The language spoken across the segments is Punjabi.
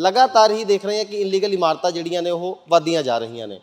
ਲਗਾਤਾਰ ਹੀ ਦੇਖ ਰਹੇ ਹਾਂ ਕਿ ਇਨਲੀਗਲ ਇਮਾਰਤਾਂ ਜਿਹੜੀਆਂ ਨੇ ਉਹ ਵਧਦੀਆਂ ਜਾ ਰਹੀਆਂ ਨੇ।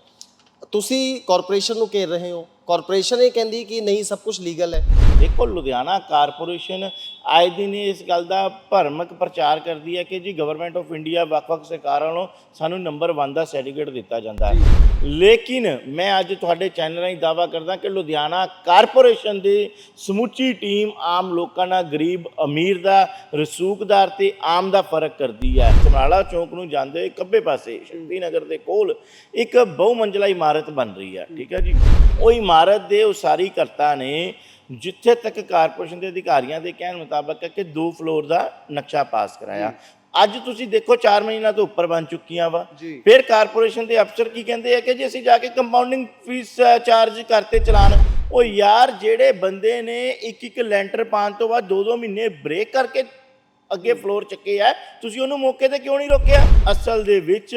ਤੁਸੀਂ ਕਾਰਪੋਰੇਸ਼ਨ ਨੂੰ ਘੇਰ ਰਹੇ ਹੋ। ਕਾਰਪੋਰੇਸ਼ਨ ਇਹ ਕਹਿੰਦੀ ਕਿ ਨਹੀਂ, ਸਭ ਕੁਝ ਲੀਗਲ ਹੈ। ਦੇਖੋ, ਲੁਧਿਆਣਾ ਕਾਰਪੋਰੇਸ਼ਨ ਆਏ ਦਿਨ ਇਸ ਗੱਲ ਦਾ ਭਰਮਕ ਪ੍ਰਚਾਰ ਕਰਦੀ ਹੈ ਕਿ ਜੀ ਗਵਰਨਮੈਂਟ ਆਫ ਇੰਡੀਆ ਵੱਖ-ਵੱਖ ਸਰਕਾਰਾਂ ਵੱਲੋਂ ਸਾਨੂੰ ਨੰਬਰ 1 ਦਾ ਸਰਟੀਫਿਕੇਟ ਦਿੱਤਾ ਜਾਂਦਾ ਹੈ। ਲੇਕਿਨ ਮੈਂ ਅੱਜ ਤੁਹਾਡੇ ਚੈਨਲ ਰਾਹੀਂ ਦਾਵਾ ਕਰਦਾ ਕਿ ਲੁਧਿਆਣਾ ਕਾਰਪੋਰੇਸ਼ਨ ਦੀ ਸਮੁੱਚੀ ਟੀਮ ਆਮ ਲੋਕਾਂ ਨਾਲ ਗਰੀਬ, ਅਮੀਰ ਦਾ, ਰਸੂਖਦਾਰ ਤੇ ਆਮ ਦਾ ਫ਼ਰਕ ਕਰਦੀ ਹੈ। ਸਮਰਾਲਾ ਚੌਂਕ ਨੂੰ ਜਾਂਦੇ ਹੋਏ ਖੱਬੇ ਪਾਸੇ ਸ਼ਕਤੀ ਨਗਰ ਦੇ ਕੋਲ ਇੱਕ ਬਹੁ ਮੰਜ਼ਲਾ ਇਮਾਰਤ ਬਣ ਰਹੀ ਹੈ, ਠੀਕ ਹੈ ਜੀ? ਉਹ ਇਮਾਰਤ ਦੇ ਉਸਾਰੀ ਕਰਤਾ ਨੇ ਜਿੱਥੇ ਤੱਕ ਕਾਰਪੋਰੇਸ਼ਨ ਦੇ ਅਧਿਕਾਰੀਆਂ ਦੇ ਕਹਿਣ ਮੁਤਾਬਕ ਹੈ ਕਿ ਦੋ ਫਲੋਰ ਦਾ ਨਕਸ਼ਾ ਪਾਸ ਕਰਾਇਆ। ਅੱਜ ਤੁਸੀਂ ਦੇਖੋ 4 ਮਹੀਨਾ ਤੋਂ ਉੱਪਰ ਬਣ ਚੁੱਕੀਆਂ ਵਾ। ਫਿਰ ਕਾਰਪੋਰੇਸ਼ਨ ਦੇ ਅਫਸਰ ਕੀ ਕਹਿੰਦੇ ਆ ਕਿ ਜੇ ਅਸੀਂ ਜਾ ਕੇ ਕੰਪਾਊਂਡਿੰਗ ਫੀਸ ਚਾਰਜ ਕਰਤੇ ਚਲਾਨ ਉਹ ਯਾਰ ਜਿਹੜੇ ਬੰਦੇ ਨੇ ਇੱਕ ਇੱਕ ਲੈਂਟਰ ਪਾਣ ਤੋਂ ਬਾਅਦ ਦੋ ਦੋ ਮਹੀਨੇ ਬ੍ਰੇਕ ਕਰਕੇ ਅੱਗੇ ਫਲੋਰ ਚੱਕੇ ਆ ਤੁਸੀਂ ਉਹਨੂੰ ਮੌਕੇ ਤੇ ਕਿਉਂ ਨਹੀਂ ਰੋਕਿਆ? ਅਸਲ ਦੇ ਵਿੱਚ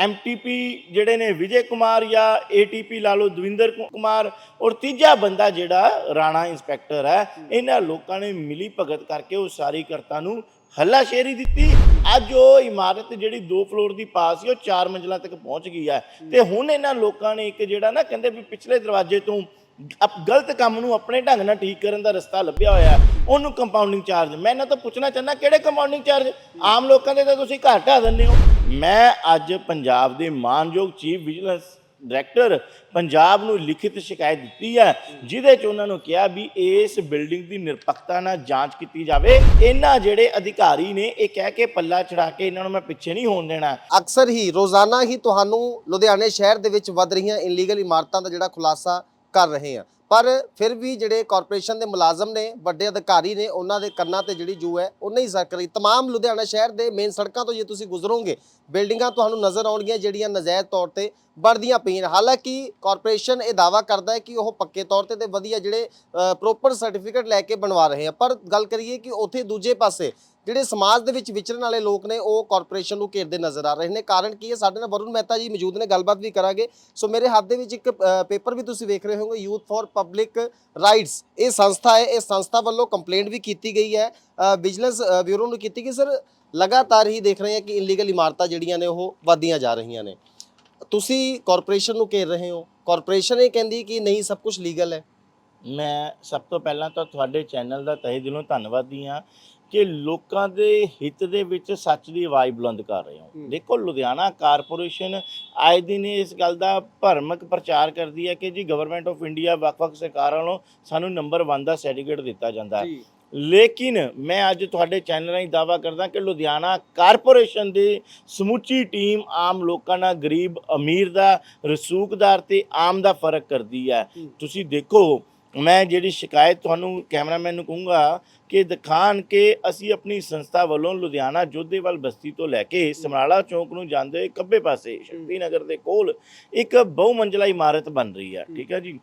ਐਮਟੀਪੀ ਜਿਹੜੇ ਨੇ ਵਿਜੇ ਕੁਮਾਰ ਜਾਂ ਏਟੀਪੀ ਲਾ ਲਓ ਦਵਿੰਦਰ ਕੁ- ਕੁਮਾਰ ਔਰ ਤੀਜਾ ਬੰਦਾ ਜਿਹੜਾ ਰਾਣਾ ਇੰਸਪੈਕਟਰ ਹੈ, ਇਹਨਾਂ ਲੋਕਾਂ ਨੇ ਮਿਲੀ ਭਗਤ ਕਰਕੇ ਉਹ ਸਾਰੀ ਕਰਤਾ ਨੂੰ ਹੱਲਾਸ਼ੇਰੀ ਦਿੱਤੀ। ਅੱਜ ਉਹ ਇਮਾਰਤ ਜਿਹੜੀ 2 ਫਲੋਰ ਦੀ ਪਾਸ ਸੀ, ਉਹ 4 ਮੰਜ਼ਲਾਂ ਤੱਕ ਪਹੁੰਚ ਗਈ ਹੈ। ਤੇ ਹੁਣ ਇਹਨਾਂ ਲੋਕਾਂ ਨੇ ਇੱਕ ਜਿਹੜਾ ਨਾ ਕਹਿੰਦੇ ਵੀ ਪਿਛਲੇ ਦਰਵਾਜ਼ੇ ਤੋਂ ਅਪ, ਗਲਤ ਕੰਮ ਨੂੰ ਆਪਣੇ ਢੰਗ ਨਾਲ ਠੀਕ ਕਰਨ ਦਾ ਰਸਤਾ ਲੱਭਿਆ ਹੋਇਆ ਉਹਨੂੰ ਕੰਪਾਊਂਡਿੰਗ ਚਾਰਜ ਮੈਂ ਇਹਨਾਂ ਤੋਂ ਪੁੱਛਣਾ ਚਾਹੁੰਦਾ, ਕਿਹੜੇ ਕੰਪਾਊਂਡਿੰਗ ਚਾਰਜ ਆਮ ਲੋਕਾਂ ਦੇ ਤਾਂ ਤੁਸੀਂ ਘਰ ਢਾ ਦਿੰਦੇ ਹੋ। ਮੈਂ ਅੱਜ ਪੰਜਾਬ ਦੇ ਮਾਨਯੋਗ ਚੀਫ ਵਿਜੀਲੈਂਸ ਡਾਇਰੈਕਟਰ ਪੰਜਾਬ ਨੂੰ ਲਿਖਿਤ ਸ਼ਿਕਾਇਤ ਦਿੱਤੀ ਹੈ, ਜਿਹਦੇ ਚ ਉਹਨਾਂ ਨੂੰ ਕਿਹਾ ਵੀ ਇਸ ਬਿਲਡਿੰਗ ਦੀ ਨਿਰਪੱਖਤਾ ਨਾਲ ਜਾਂਚ ਕੀਤੀ ਜਾਵੇ। ਇਹਨਾਂ ਜਿਹੜੇ ਅਧਿਕਾਰੀ ਨੇ, ਇਹ ਕਹਿ ਕੇ ਪੱਲਾ ਚੜਾ ਕੇ ਇਹਨਾਂ ਨੂੰ ਮੈਂ ਪਿੱਛੇ ਨਹੀਂ ਹੋਣ ਦੇਣਾ। ਅਕਸਰ ਹੀ ਰੋਜ਼ਾਨਾ ਹੀ ਤੁਹਾਨੂੰ ਲੁਧਿਆਣੇ ਸ਼ਹਿਰ ਦੇ ਵਿੱਚ ਵੱਧ ਰਹੀਆਂ ਇਨਲੀਗਲ ਇਮਾਰਤਾਂ ਦਾ ਜਿਹੜਾ ਖੁਲਾਸਾ ਕਰ ਰਹੇ ਆ ਪਰ ਫਿਰ ਵੀ ਜਿਹੜੇ ਕਾਰਪੋਰੇਸ਼ਨ ਦੇ ਮੁਲਾਜ਼ਮ ਨੇ ਵੱਡੇ ਅਧਿਕਾਰੀ ਨੇ ਉਹਨਾਂ ਦੇ ਕੰਨਾਂ ਤੇ ਜਿਹੜੀ ਜੂ ਹੈ ਉਹ ਨਹੀਂ ਸਰਕ ਰਹੀ तमाम ਲੁਧਿਆਣਾ ਸ਼ਹਿਰ ਦੇ ਮੇਨ ਸੜਕਾਂ ਤੋਂ ਜੇ ਤੁਸੀਂ ਗੁਜ਼ਰੋਗੇ ਬਿਲਡਿੰਗਾਂ ਤੁਹਾਨੂੰ ਨਜ਼ਰ ਆਉਣਗੀਆਂ ਜਿਹੜੀਆਂ ਨਜਾਇਜ਼ ਤੌਰ ਤੇ ਬਣਦੀਆਂ ਪਈਆਂ ਨੇ। ਹਾਲਾਂਕਿ ਕਾਰਪੋਰੇਸ਼ਨ ਇਹ ਦਾਵਾ ਕਰਦਾ ਹੈ ਕਿ ਉਹ ਪੱਕੇ ਤੌਰ ਤੇ ਤੇ ਵਧੀਆ ਜਿਹੜੇ ਪ੍ਰੋਪਰ ਸਰਟੀਫਿਕੇਟ ਲੈ ਕੇ ਬਣਵਾ ਰਹੇ ਆ ਪਰ ਗੱਲ ਕਰੀਏ ਕਿ ਉੱਥੇ ਦੂਜੇ ਪਾਸੇ ਜਿਹੜੇ ਸਮਾਜ ਦੇ ਵਿੱਚ ਵਿਚਰਨ ਵਾਲੇ ਲੋਕ ਨੇ, ਉਹ ਕਾਰਪੋਰੇਸ਼ਨ ਨੂੰ ਘੇਰਦੇ ਨਜ਼ਰ ਆ ਰਹੇ ਨੇ। ਕਾਰਨ ਕੀ ਹੈ? ਸਾਡੇ ਨਾਲ ਵਰੁਣ ਮਹਿਤਾ ਜੀ ਮੌਜੂਦ ਨੇ, ਗੱਲਬਾਤ ਵੀ ਕਰਾਂਗੇ। ਸੋ ਮੇਰੇ ਹੱਥ ਦੇ ਵਿੱਚ ਇੱਕ ਪੇਪਰ ਵੀ ਤੁਸੀਂ ਵੇਖ ਰਹੇ ਹੋਗੇ ਯੂਥ ਫॉर ਪਬਲਿਕ ਰਾਈਟਸ ਇਹ ਸੰਸਥਾ ਹੈ ਇਹ ਸੰਸਥਾ ਵੱਲੋਂ ਕੰਪਲੇਂਟ ਵੀ ਕੀਤੀ ਗਈ ਹੈ। ਵਿਜੀਲੈਂਸ ਬਿਊਰੋ ਨੂੰ ਕੀਤੀ ਗਈ। ਸਰ ਲਗਾਤਾਰ ਹੀ ਦੇਖ ਰਹੇ ਹਾਂ ਕਿ ਇਨਲੀਗਲ ਇਮਾਰਤਾਂ ਜਿਹੜੀਆਂ ਨੇ, ਉਹ ਵਧਦੀਆਂ ਜਾ ਰਹੀਆਂ ਨੇ। ਤੁਸੀਂ ਕਾਰਪੋਰੇਸ਼ਨ ਨੂੰ ਘੇਰ ਰਹੇ ਹੋ। ਕਾਰਪੋਰੇਸ਼ਨ ਇਹ ਕਹਿੰਦੀ ਕਿ ਨਹੀਂ, ਸਭ ਕੁਝ ਲੀਗਲ ਹੈ। ਮੈਂ ਸਭ ਤੋਂ ਪਹਿਲਾਂ ਤਾਂ ਤੁਹਾਡੇ ਚੈਨਲ ਦਾ ਤਹਿ ਦਿਲੋਂ ਧੰਨਵਾਦੀ ਹਾਂ। ਕਿ ਲੋਕਾਂ ਦੇ ਹਿੱਤ ਦੇ ਵਿੱਚ ਸੱਚ ਦੀ ਆਵਾਜ਼ ਬੁਲੰਦ ਕਰ ਰਹੇ ਹੋ। ਦੇਖੋ ਲੁਧਿਆਣਾ ਕਾਰਪੋਰੇਸ਼ਨ ਆਏ ਦਿਨ ਇਸ ਗੱਲ ਦਾ ਭਰਮਕ ਪ੍ਰਚਾਰ ਕਰਦੀ ਹੈ ਕਿ ਜੀ ਗਵਰਨਮੈਂਟ ਆਫ ਇੰਡੀਆ ਵੱਖ-ਵੱਖ ਸਰਕਾਰਾਂ ਵੱਲੋਂ ਸਾਨੂੰ ਨੰਬਰ 1 ਦਾ ਸਰਟੀਫਿਕੇਟ ਦਿੱਤਾ ਜਾਂਦਾ ਹੈ ਲੇਕਿਨ ਮੈਂ ਅੱਜ ਤੁਹਾਡੇ ਚੈਨਲ ਰਾਹੀਂ ਦਾਵਾ ਕਰਦਾ ਕਿ ਲੁਧਿਆਣਾ ਕਾਰਪੋਰੇਸ਼ਨ ਦੀ ਸਮੁੱਚੀ ਟੀਮ ਆਮ ਲੋਕਾਂ ਨਾਲ ਗਰੀਬ ਅਮੀਰ ਦਾ ਰਸੂਖਦਾਰ ਤੇ ਆਮ ਦਾ ਫ਼ਰਕ ਕਰਦੀ ਹੂੰ। ਤੁਸੀਂ ਦੇਖੋ ਮੈਂ ਜਿਹੜੀ ਸ਼ਿਕਾਇਤ ਤੁਹਾਨੂੰ ਕੈਮਰਾਮੈਨ ਨੂੰ ਕਹੂੰਗਾ ਕਿ ਦਿਖਾਣ ਕੇ ਅਸੀਂ ਆਪਣੀ ਸੰਸਥਾ ਵੱਲੋਂ ਲੁਧਿਆਣਾ ਜੋਧੇਵਾਲ ਬਸਤੀ ਤੋਂ ਲੈ ਕੇ ਸਮਰਾਲਾ ਚੌਂਕ ਨੂੰ ਜਾਂਦੇ ਹੋਏ ਖੱਬੇ ਪਾਸੇ ਸ਼ਕਤੀ ਨਗਰ ਦੇ ਕੋਲ ਇੱਕ ਬਹੁ ਮੰਜ਼ਲਾ ਇਮਾਰਤ ਬਣ ਰਹੀ ਹੈ। ਠੀਕ ਹੈ ਜੀ?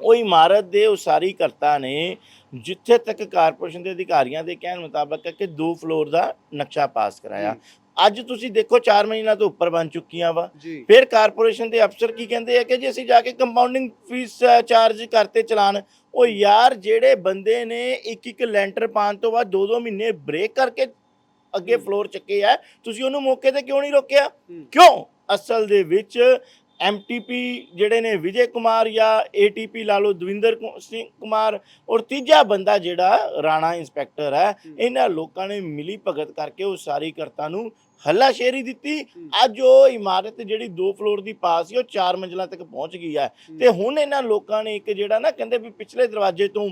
ਉਹ ਇਮਾਰਤ ਦੇ ਉਸਾਰੀ ਕਰਤਾ ਨੇ ਜਿੱਥੇ ਤੱਕ ਕਾਰਪੋਰੇਸ਼ਨ ਦੇ ਅਧਿਕਾਰੀਆਂ ਦੇ ਕਹਿਣ ਮੁਤਾਬਕ ਹੈ ਕਿ ਦੋ ਫਲੋਰ ਦਾ ਨਕਸ਼ਾ ਪਾਸ ਕਰਾਇਆ। ਅੱਜ ਤੁਸੀਂ ਦੇਖੋ 4 ਮਹੀਨਾ ਤੋਂ ਉੱਪਰ ਬਣ ਚੁੱਕੀਆਂ ਵਾ। ਫਿਰ ਕਾਰਪੋਰੇਸ਼ਨ ਦੇ ਅਫਸਰ ਕੀ ਕਹਿੰਦੇ ਆ ਕਿ ਜੇ ਅਸੀਂ ਜਾ ਕੇ ਕੰਪਾਊਂਡਿੰਗ ਫੀਸ ਚਾਰਜ ਕਰਤੇ ਚਲਾਨ। ਉਹ ਯਾਰ ਜਿਹੜੇ ਬੰਦੇ ਨੇ ਇੱਕ ਇੱਕ ਲੈਂਟਰ ਪਾਣ ਤੋਂ ਬਾਅਦ ਦੋ ਦੋ ਮਹੀਨੇ ਬ੍ਰੇਕ ਕਰਕੇ ਅੱਗੇ ਫਲੋਰ ਚੱਕੇ ਆ ਤੁਸੀਂ ਉਹਨੂੰ ਮੌਕੇ ਤੇ ਕਿਉਂ ਨਹੀਂ ਰੋਕਿਆ। ਕਿਉਂ? ਅਸਲ ਦੇ ਵਿੱਚ ਐਮਟੀਪੀ ਜਿਹੜੇ ਨੇ ਵਿਜੇ ਕੁਮਾਰ ਜਾਂ ਏਟੀਪੀ ਲਾ ਲਓ ਦਵਿੰਦਰ ਸਿੰਘ ਕੁਮਾਰ ਔਰ ਤੀਜਾ ਬੰਦਾ ਜਿਹੜਾ ਰਾਣਾ ਇੰਸਪੈਕਟਰ ਹੈ ਇਹਨਾਂ ਲੋਕਾਂ ਨੇ ਮਿਲੀ ਭਗਤ ਕਰਕੇ ਉਹ ਸਾਰੀ ਕਰਤਾ ਨੂੰ ਹੱਲਾਸ਼ੇਰੀ ਦਿੱਤੀ। ਅੱਜ ਉਹ ਇਮਾਰਤ ਜਿਹੜੀ 2 ਫਲੋਰ ਦੀ ਪਾਸ ਸੀ ਉਹ 4 ਮੰਜ਼ਲਾਂ ਤੱਕ ਪਹੁੰਚ ਗਈ ਹੈ। ਤੇ ਹੁਣ ਇਹਨਾਂ ਲੋਕਾਂ ਨੇ ਇੱਕ ਜਿਹੜਾ ਨਾ ਕਹਿੰਦੇ ਵੀ ਪਿਛਲੇ ਦਰਵਾਜ਼ੇ ਤੋਂ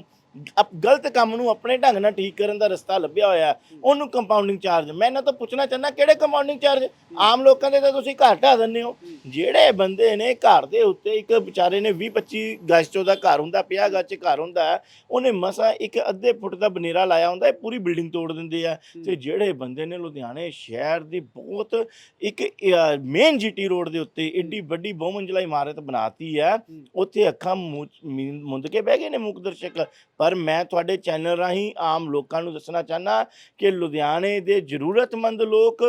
ਅਪ ਗਲਤ ਕੰਮ ਨੂੰ ਆਪਣੇ ਢੰਗ ਨਾਲ ਠੀਕ ਕਰਨ ਦਾ ਰਸਤਾ ਲੱਭਿਆ ਹੋਇਆ ਹੈ। ਉਹਨੂੰ ਕੰਪਾਊਂਡਿੰਗ ਚਾਰਜ ਮੈਂ ਇਹਨਾਂ ਤੋਂ ਪੁੱਛਣਾ ਚਾਹੁੰਦਾ ਕਿਹੜੇ ਕੰਪਾਊਂਡਿੰਗ ਚਾਰਜ ਆਮ ਲੋਕਾਂ ਦੇ ਤਾਂ ਤੁਸੀਂ ਘਰ ਢਾ ਦਿੰਦੇ ਹੋ। ਜਿਹੜੇ ਬੰਦੇ ਨੇ ਘਰ ਦੇ ਉੱਤੇ ਇੱਕ ਵਿਚਾਰੇ ਨੇ 20 25 ਗਜ ਚੋਂ ਦਾ ਘਰ ਹੁੰਦਾ 50 ਗਜ ਚ ਘਰ ਹੁੰਦਾ ਹੈ, ਉਹਨੇ ਮਸਾ ਇੱਕ ਅੱਧੇ ਫੁੱਟ ਦਾ ਬਨੇਰਾ ਲਾਇਆ ਹੁੰਦਾ ਇਹ ਪੂਰੀ ਬਿਲਡਿੰਗ ਤੋੜ ਦਿੰਦੇ ਆ। ਤੇ ਜਿਹੜੇ ਬੰਦੇ ਨੇ ਲੁਧਿਆਣੇ ਸ਼ਹਿਰ ਦੀ ਬਹੁਤ ਇੱਕ ਮੇਨ ਜੀਟੀ ਰੋਡ ਦੇ ਉੱਤੇ ਏਡੀ ਵੱਡੀ ਬਹੁਮੰਜ਼ਲਾ ਇਮਾਰਤ ਬਣਾਤੀ ਹੈ ਉੱਥੇ ਅੱਖਾਂ ਮੂੰਹ- ਮੀ- ਮੁੰਦ ਕੇ ਬਹਿ ਗਏ ਨੇ ਮੁੱਖ ਦਰਸ਼ਕ। ਪਰ ਮੈਂ ਤੁਹਾਡੇ ਚੈਨਲ ਰਾਹੀਂ ਆਮ ਲੋਕਾਂ ਨੂੰ ਦੱਸਣਾ ਚਾਹਨਾ ਕਿ ਲੁਧਿਆਣੇ ਦੇ ਜ਼ਰੂਰਤਮੰਦ ਲੋਕ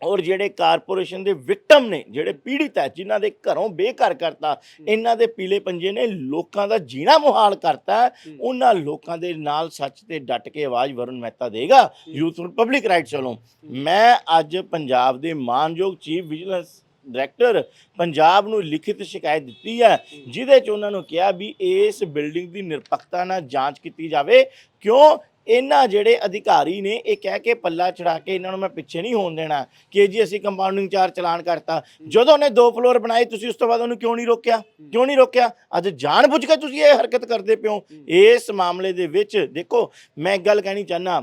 ਔਰ ਜਿਹੜੇ ਕਾਰਪੋਰੇਸ਼ਨ ਦੇ ਵਿਕਟਮ ਨੇ ਜਿਹੜੇ ਪੀੜਿਤ ਹੈ ਜਿਨ੍ਹਾਂ ਦੇ ਘਰੋਂ ਬੇਘਰ ਕਰਤਾ ਇਹਨਾਂ ਦੇ ਪੀਲੇ ਪੰਜੇ ਨੇ ਲੋਕਾਂ ਦਾ ਜੀਣਾ ਮੁਹਾਲ ਕਰਤਾ। ਉਹਨਾਂ ਲੋਕਾਂ ਦੇ ਨਾਲ ਸੱਚ ਤੇ ਡਟ ਕੇ ਆਵਾਜ਼ ਵਰੁਣ ਮਹਿਤਾ ਦੇਗਾ ਯੂਥ ਪਬਲਿਕ ਰਾਈਟਸ ਵੱਲੋਂ। ਮੈਂ ਅੱਜ ਪੰਜਾਬ ਦੇ ਮਾਨਯੋਗ ਚੀਫ ਵਿਜੀਲੈਂਸ ਡਾਇਰੈਕਟਰ ਪੰਜਾਬ ਨੂੰ ਲਿਖਿਤ ਸ਼ਿਕਾਇਤ ਦਿੱਤੀ ਹੈ ਜਿਹਦੇ ਚ ਉਹਨਾਂ ਨੂੰ ਕਿਹਾ ਵੀ ਇਸ ਬਿਲਡਿੰਗ ਦੀ ਨਿਰਪੱਖਤਾ ਨਾਲ ਜਾਂਚ ਕੀਤੀ ਜਾਵੇ। ਕਿਉਂ? ਇਹਨਾਂ ਜਿਹੜੇ ਅਧਿਕਾਰੀ ਨੇ ਇਹ ਕਹਿ ਕੇ ਪੱਲਾ ਚੜਾ ਕੇ ਇਹਨਾਂ ਨੂੰ ਮੈਂ ਪਿੱਛੇ ਨਹੀਂ ਹੋਣ ਦੇਣਾ ਕਿ ਜੀ ਅਸੀਂ ਕੰਪਾਊਂਡਿੰਗ ਚਾਰ ਚਲਾਨ ਕਰਤਾ। ਜਦੋਂ ਉਹਨੇ ਦੋ ਫਲੋਰ ਬਣਾਏ ਤੁਸੀਂ ਉਸ ਤੋਂ ਬਾਅਦ ਉਹਨੂੰ ਕਿਉਂ ਨਹੀਂ ਰੋਕਿਆ? ਕਿਉਂ ਨਹੀਂ ਰੋਕਿਆ? ਅੱਜ ਜਾਣਬੁੱਝ ਕੇ ਤੁਸੀਂ ਇਹ ਹਰਕਤ ਕਰਦੇ ਪਿਓ। ਇਸ ਮਾਮਲੇ ਦੇ ਵਿੱਚ ਦੇਖੋ ਮੈਂ ਇੱਕ ਗੱਲ ਕਹਿਣੀ ਚਾਹਨਾ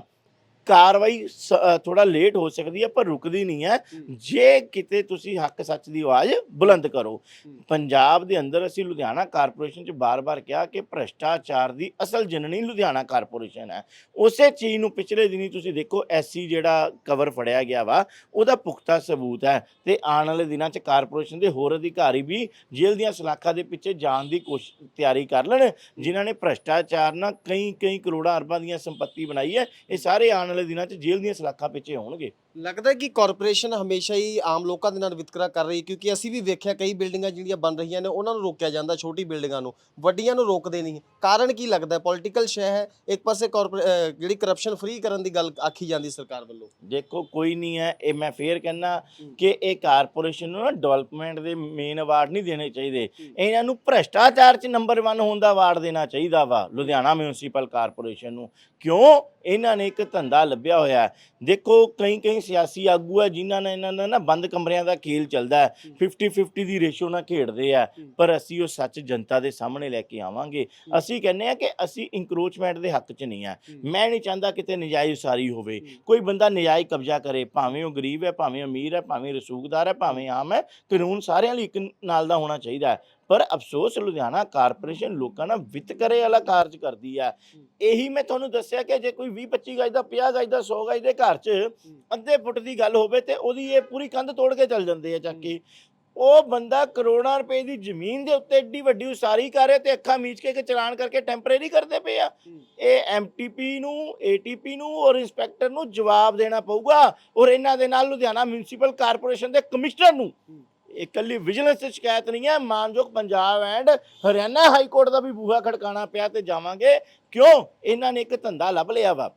ਕਾਰਵਾਈ ਥੋੜਾ ਲੇਟ ਹੋ ਸਕਦੀ ਹੈ ਪਰ ਰੁਕਦੀ ਨਹੀਂ ਹੈ। ਜੇ ਕਿਤੇ ਤੁਸੀਂ ਹੱਕ ਸੱਚ ਦੀ ਆਵਾਜ਼ ਬੁਲੰਦ ਕਰੋ। ਪੰਜਾਬ ਦੇ ਅੰਦਰ ਅਸੀਂ ਲੁਧਿਆਣਾ ਕਾਰਪੋਰੇਸ਼ਨ ਚ ਬਾਰ-ਬਾਰ ਕਿਹਾ ਕਿ ਭ੍ਰਸ਼ਟਾਚਾਰ ਦੀ ਅਸਲ ਜਨਨੀ ਲੁਧਿਆਣਾ ਕਾਰਪੋਰੇਸ਼ਨ ਹੈ। ਉਸੇ ਚੀਜ਼ ਨੂੰ ਪਿਛਲੇ ਦਿਨੀ ਤੁਸੀਂ ਦੇਖੋ ਐਸਸੀ ਜਿਹੜਾ ਕਵਰ ਫੜਿਆ ਗਿਆ ਵਾ ਉਹਦਾ ਪੁਖਤਾ ਸਬੂਤ ਹੈ ਤੇ ਆਉਣ ਵਾਲੇ ਦਿਨਾਂ ਚ ਕਾਰਪੋਰੇਸ਼ਨ ਦੇ ਹੋਰ ਅਧਿਕਾਰੀ ਵੀ ਜੇਲ੍ਹ ਦੀਆਂ ਸਲਾਖਾਂ ਦੇ ਪਿੱਛੇ ਜਾਣ ਦੀ ਕੋਸ਼ਿਸ਼ ਤਿਆਰੀ ਕਰ ਲੈਣ ਜਿਨ੍ਹਾਂ ਨੇ ਭ੍ਰਸ਼ਟਾਚਾਰ ਨਾਲ ਕਈ ਕਈ ਕਰੋੜਾਂ ਅਰਬਾਂ ਦੀਆਂ ਸੰਪਤੀ ਬਣਾਈ ਹੈ। ਇਹ ਸਾਰੇ ਆਉਣ ਵਾਲੇ ਦਿਨਾਂ 'ਚ ਜੇਲ੍ਹ ਦੀਆਂ ਸਲਾਖਾਂ ਪਿੱਛੇ ਹੋਣਗੇ। ਲੱਗਦਾ ਹੈ ਕਿ ਕਾਰਪੋਰੇਸ਼ਨ ਹਮੇਸ਼ਾ ਹੀ ਆਮ ਲੋਕਾਂ ਦੇ ਨਾਲ ਵਿਤਕਰਾ ਕਰ ਰਹੀ ਹੈ ਕਿਉਂਕਿ ਅਸੀਂ ਵੀ ਵੇਖਿਆ ਕਈ ਬਿਲਡਿੰਗਾਂ ਜਿਹੜੀਆਂ ਬਣ ਰਹੀਆਂ ਨੇ ਉਹਨਾਂ ਨੂੰ ਰੋਕਿਆ ਜਾਂਦਾ ਛੋਟੀ ਬਿਲਡਿੰਗਾਂ ਨੂੰ ਵੱਡੀਆਂ ਨੂੰ ਰੋਕਦੇ ਨਹੀਂ। ਕਾਰਨ ਕੀ ਲੱਗਦਾ ਪੋਲੀਟੀਕਲ ਸ਼ੈ ਹੈ ਇੱਕ ਪਾਸੇ ਜਿਹੜੀ ਕਰਪਸ਼ਨ ਫ੍ਰੀ ਕਰਨ ਦੀ ਗੱਲ ਆਖੀ ਜਾਂਦੀ ਸਰਕਾਰ ਵੱਲੋਂ। ਦੇਖੋ ਕੋਈ ਨਹੀਂ ਹੈ ਇਹ ਮੈਂ ਫੇਰ ਕਹਿੰਦਾ ਕਿ ਇਹ ਕਾਰਪੋਰੇਸ਼ਨ ਨੂੰ ਨਾ ਡਿਵੈਲਪਮੈਂਟ ਦੇ ਮੇਨ ਅਵਾਰਡ ਨਹੀਂ ਦੇਣੇ ਚਾਹੀਦੇ। ਇਹਨਾਂ ਨੂੰ ਭ੍ਰਸ਼ਟਾਚਾਰ 'ਚ ਨੰਬਰ 1 ਹੋਣ ਦਾ ਅਵਾਰਡ ਦੇਣਾ ਚਾਹੀਦਾ ਵਾ ਲੁਧਿਆਣਾ ਮਿਊਨਿਸਪਲ ਕਾਰਪੋਰੇਸ਼ਨ ਨੂੰ। ਕਿਉਂ? ਇਹਨਾਂ ਨੇ ਇੱਕ ਧੰਦਾ ਲੱਭਿਆ ਹੋਇਆ ਦੇਖੋ ਕਈ ਕਈ ਸਿਆਸੀ ਆਗੂ ਹੈ ਜਿਨ੍ਹਾਂ ਨੇ ਇਹਨਾਂ ਦਾ ਨਾ ਬੰਦ ਕਮਰਿਆਂ ਦਾ ਖੇਲ ਚੱਲਦਾ ਹੈ। 50 50 ਦੀ ਰੇਸ਼ੋ ਨਾਲ ਖੇਡਦੇ ਆ। ਪਰ ਅਸੀਂ ਉਹ ਸੱਚ ਜਨਤਾ ਦੇ ਸਾਹਮਣੇ ਲੈ ਕੇ ਆਵਾਂਗੇ। ਅਸੀਂ ਕਹਿੰਦੇ ਆ ਕਿ ਅਸੀਂ ਇਨਕਰੋਚਮੈਂਟ ਦੇ ਹੱਕ 'ਚ ਨਹੀਂ ਆ। ਮੈਂ ਨਹੀਂ ਚਾਹੁੰਦਾ ਕਿਤੇ ਨਜਾਇਜ਼ ਉਸਾਰੀ ਹੋਵੇ। ਕੋਈ ਬੰਦਾ ਨਜਾਇਜ਼ ਕਬਜ਼ਾ ਕਰੇ ਭਾਵੇਂ ਉਹ ਗਰੀਬ ਹੈ ਭਾਵੇਂ ਅਮੀਰ ਹੈ ਭਾਵੇਂ ਰਸੂਖਦਾਰ ਹੈ ਭਾਵੇਂ ਆਮ ਹੈ ਕਾਨੂੰਨ ਸਾਰਿਆਂ ਲਈ ਇੱਕ ਨਾਲ ਦਾ ਹੋਣਾ ਚਾਹੀਦਾ ਹੈ। ਪਰ ਅਫਸੋਸ ਲੁਧਿਆਣਾ ਕਾਰਪੋਰੇਸ਼ਨ ਲੋਕਾਂ ਨਾਲ ਵਿਤਕਰੇ ਵਾਲਾ ਕਾਰਜ ਕਰਦੀ ਹੈ। ਇਹੀ ਮੈਂ ਤੁਹਾਨੂੰ ਦੱਸਿਆ ਕਿ ਜੇ ਕੋਈ 20 25 ਗਜ ਦਾ 50 ਗਜ ਦਾ 100 ਗਜ ਦੇ ਘਰ 'ਚ ਅੱਧੇ ਫੁੱਟ ਦੀ ਗੱਲ ਹੋਵੇ ਤੇ ਉਹਦੀ ਇਹ ਪੂਰੀ ਕੰਧ ਤੋੜ ਕੇ ਚੱਲ ਜਾਂਦੇ ਆ ਚੱਕ ਕੇ। ਉਹ ਬੰਦਾ ਕਰੋੜਾਂ ਰੁਪਏ ਦੀ ਜ਼ਮੀਨ ਦੇ ਉੱਤੇ ਏਡੀ ਵੱਡੀ ਉਸਾਰੀ ਕਰ ਰਿਹਾ ਤੇ ਅੱਖਾਂ ਮੀਚ ਕੇ ਕਿ ਚਲਾਨ ਕਰਕੇ ਟੈਂਪਰੇਰੀ ਕਰਦੇ ਪਏ ਆ। ਇਹ ਐਮਟੀਪੀ ਨੂੰ ਏਟੀਪੀ ਨੂੰ ਔਰ ਇੰਸਪੈਕਟਰ ਨੂੰ ਜਵਾਬ ਦੇਣਾ ਪਊਗਾ ਔਰ ਇਹਨਾਂ ਦੇ ਨਾਲ ਲੁਧਿਆਣਾ ਮਿਊਨਿਸਪਲ ਕਾਰਪੋਰੇਸ਼ਨ ਦੇ ਕਮਿਸ਼ਨਰ ਨੂੰ। ਇਕੱਲੀ ਵਿਜੀਲੈਂਸ ਦੀ ਸ਼ਿਕਾਇਤ ਨਹੀਂ ਹੈ, ਮਾਨਯੋਗ Punjab and Haryana high court ਦਾ ਵੀ ਬੂਹਾ ਖੜਕਾਣਾ ਪਿਆ ਤੇ ਜਾਵਾਂਗੇ। ਕਿਉਂ? ਇਹਨਾਂ ਨੇ ਇੱਕ ਧੰਦਾ ਲੱਭ ਲਿਆ ਵਾ।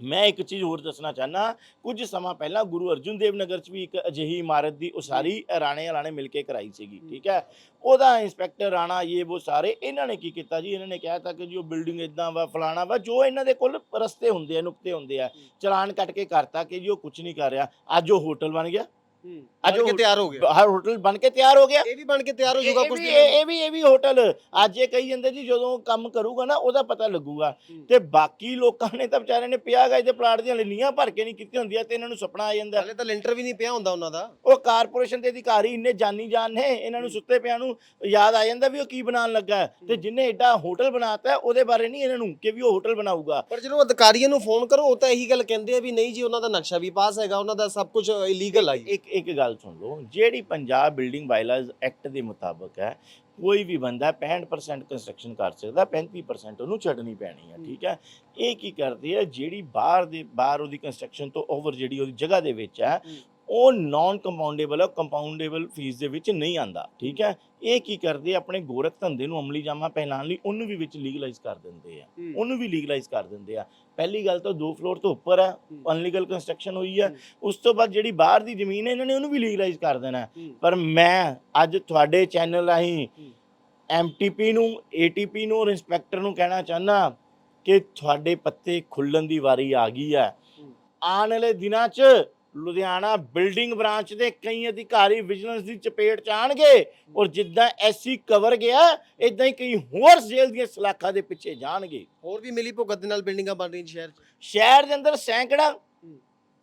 ਮੈਂ ਇੱਕ ਚੀਜ਼ ਹੋਰ ਦੱਸਣਾ ਚਾਹਨਾ ਕੁਝ ਸਮਾਂ ਪਹਿਲਾਂ ਗੁਰੂ ਅਰਜੁਨ ਦੇਵ ਨਗਰ 'ਚ ਵੀ ਇੱਕ ਅਜਿਹੀ ਇਮਾਰਤ ਦੀ ਉਸਾਰੀ ਰਾਣੇ ਵਾਲਾਣੇ ਮਿਲ ਕੇ ਕਰਾਈ ਸੀਗੀ, ਠੀਕ ਹੈ? ਉਹਦਾ ਇੰਸਪੈਕਟਰ ਰਾਣਾ ਇਹ ਉਹ ਸਾਰੇ, ਇਹਨਾਂ ਨੇ ਕੀ ਕੀਤਾ ਜੀ? ਇਹਨਾਂ ਨੇ ਕਿਹਾ ਤਾਂ ਕਿ ਜੀ ਉਹ ਬਿਲਡਿੰਗ ਇਦਾਂ ਵਾ, ਫਲਾਣਾ ਵਾ, ਜੋ ਇਹਨਾਂ ਦੇ ਕੋਲ ਰਸਤੇ ਹੁੰਦੇ ਆ, ਨੁਕਤੇ ਹੁੰਦੇ ਆ, ਚਲਾਨ ਕੱਟ ਕੇ ਕਰਤਾ ਕਿ ਜੀ ਉਹ ਕੁਝ ਨਹੀਂ ਕਰ ਰਿਹਾ। ਅੱਜ ਉਹ ਹੋਟਲ ਬਣ ਗਿਆ। ਅੱਜ ਕੇ ਤਿਆਰ ਹੋ ਗਿਆ। ਹਰ ਹੋਟਲ ਬਣ ਕੇ ਤਿਆਰ ਹੋ ਗਿਆ। ਇਹ ਵੀ ਬਣ ਕੇ ਤਿਆਰ ਹੋ ਜਾਊਗਾ ਕੁਝ ਇਹ ਵੀ ਇਹ ਵੀ ਹੋਟਲ। ਅੱਜ ਇਹ ਕਹੀ ਜਾਂਦੇ ਜੀ ਜਦੋਂ ਕੰਮ ਕਰੂਗਾ ਨਾ ਉਹਦਾ ਪਤਾ ਲੱਗੂਗਾ। ਤੇ ਬਾਕੀ ਲੋਕਾਂ ਨੇ ਤਾਂ ਵਿਚਾਰਿਆਂ ਨੇ 50 ਗਜ ਦੇ ਪਲਾਟ ਦੀਆਂ ਲੀਆਂ ਭਰ ਕੇ ਨਹੀਂ ਕੀਤੀਆਂ ਹੁੰਦੀਆਂ ਤੇ ਇਹਨਾਂ ਨੂੰ ਸੁਪਨਾ ਆ ਜਾਂਦਾ। ਹਲੇ ਤਾਂ ਲੈਂਟਰ ਵੀ ਨਹੀਂ ਪਿਆ ਹੁੰਦਾ ਉਹਨਾਂ ਦਾ। ਉਹ ਕਾਰਪੋਰੇਸ਼ਨ ਦੇ ਅਧਿਕਾਰੀ ਇੰਨੇ ਜਾਨੀ ਜਾਨ ਨੇ ਇਹਨਾਂ ਨੂੰ ਸੁੱਤੇ ਪਿਆਂ ਨੂੰ ਯਾਦ ਆ ਜਾਂਦਾ ਵੀ ਉਹ ਕੀ ਬਣਾਉਣ ਲੱਗਾ। ਤੇ ਜਿੰਨੇ ਐਡਾ ਹੋਟਲ ਬਣਾਤਾ ਉਹਦੇ ਬਾਰੇ ਨਹੀਂ ਇਹਨਾਂ ਨੂੰ ਕਿ ਵੀ ਉਹ ਹੋਟਲ ਬਣਾਊਗਾ। ਪਰ ਜਦੋਂ ਅਧਿਕਾਰੀਆਂ ਨੂੰ ਫੋਨ ਕਰੋ ਉਹ ਤਾਂ ਇਹੀ ਗੱਲ ਕਹਿੰਦੇ ਆ ਵੀ ਨਹੀਂ ਜੀ ਉਹਨਾਂ ਦਾ ਨਕਸ਼ਾ ਵੀ ਪਾਸ ਹੈਗਾ ਉਹਨਾਂ ਦਾ ਸਭ ਕੁਝ ਇਲੀਗਲ ਆ ਜੀ। ਇੱਕ ਗੱਲ ਸੁਣ ਲਓ, ਜਿਹੜੀ ਪੰਜਾਬ ਬਿਲਡਿੰਗ ਬਾਇਲਾਜ਼ ਐਕਟ ਦੇ ਮੁਤਾਬਕ ਹੈ, ਕੋਈ ਵੀ ਬੰਦਾ 65% ਕੰਸਟਰਕਸ਼ਨ ਕਰ ਸਕਦਾ 35% ਉਹਨੂੰ ਛੱਡਣੀ ਪੈਣੀ ਹੈ ਠੀਕ ਹੈ? ਇਹ ਕੀ ਕਰਦੇ ਆ ਜਿਹੜੀ ਬਾਹਰ ਦੇ, ਬਾਹਰ ਉਹਦੀ ਕੰਸਟਰਕਸ਼ਨ ਤੋਂ ਓਵਰ ਜਿਹੜੀ ਉਹਦੀ ਜਗ੍ਹਾ ਦੇ ਵਿੱਚ ਹੈ। ਉਹ ਨਾਨ ਕੰਪਾਊਂਡੇਬਲ ਹੈ ਕੰਪਾਊਂਡੇਬਲ ਫੀਸ ਦੇ ਵਿੱਚ ਨਹੀਂ ਆਂਦਾ ਠੀਕ ਹੈ ਇਹ ਕੀ ਕਰਦੇ ਆਪਣੇ ਗੋਰਖ ਧੰਦੇ ਨੂੰ ਅਮਲੀ ਜਾਮਾ ਪਹਿਲਾਣ ਲਈ ਉਹਨੂੰ ਵੀ ਵਿੱਚ ਲੀਗਲਾਈਜ਼ ਕਰ ਦਿੰਦੇ ਆ ਉਹਨੂੰ ਵੀ ਲੀਗਲਾਈਜ਼ ਕਰ ਦਿੰਦੇ ਆ ਪਹਿਲੀ ਗੱਲ ਤਾਂ ਦੋ ਫਲੋਰ ਤੋਂ ਉੱਪਰ ਹੈ। ਅਨਲੀਗਲ ਕੰਸਟਰਕਸ਼ਨ ਹੋਈ ਹੈ। ਉਸ ਤੋਂ ਬਾਅਦ ਜਿਹੜੀ ਬਾਹਰ ਦੀ ਜ਼ਮੀਨ ਹੈ ਇਹਨਾਂ ਨੇ ਉਹਨੂੰ ਵੀ ਲੀਗਲਾਈਜ਼ ਕਰ ਦੇਣਾ। ਪਰ ਮੈਂ ਅੱਜ ਤੁਹਾਡੇ ਚੈਨਲ ਰਾਹੀਂ। ਐਮਟੀਪੀ ਨੂੰ ਏਟੀਪੀ ਨੂੰ ਔਰ ਇੰਸਪੈਕਟਰ ਨੂੰ ਕਹਿਣਾ ਚਾਹੁੰਦਾ ਕਿ ਤੁਹਾਡੇ ਪੱਤੇ ਖੁੱਲਣ ਦੀ ਵਾਰੀ ਆ ਗਈ ਹੈ ਹੂੰ। ਆਉਣ ਵਾਲੇ ਦਿਨਾਂ 'ਚ ਲੁਧਿਆਣਾ ਬਿਲਡਿੰਗ ਬ੍ਰਾਂਚ ਦੇ ਕਈ ਅਧਿਕਾਰੀ ਵਿਜੀਲੈਂਸ ਦੀ ਚਪੇਟ 'ਚ ਆਣਗੇ ਔਰ ਜਿੱਦਾਂ ਐਸਸੀ ਕਵਰ ਗਿਆ ਇਦਾਂ ਹੀ ਕਈ ਹੋਰ ਜੇਲ੍ਹ ਦੀਆਂ ਸਲਾਖਾਂ ਦੇ ਪਿੱਛੇ ਜਾਣਗੇ। ਹੋਰ ਵੀ ਮਿਲੀ ਭੁਗਤ ਦੇ ਨਾਲ ਬਿਲਡਿੰਗਾਂ ਬਣ ਰਹੀਆਂ ਸ਼ਹਿਰ 'ਚ? ਸ਼ਹਿਰ ਦੇ ਅੰਦਰ ਸੈਂਕੜਾ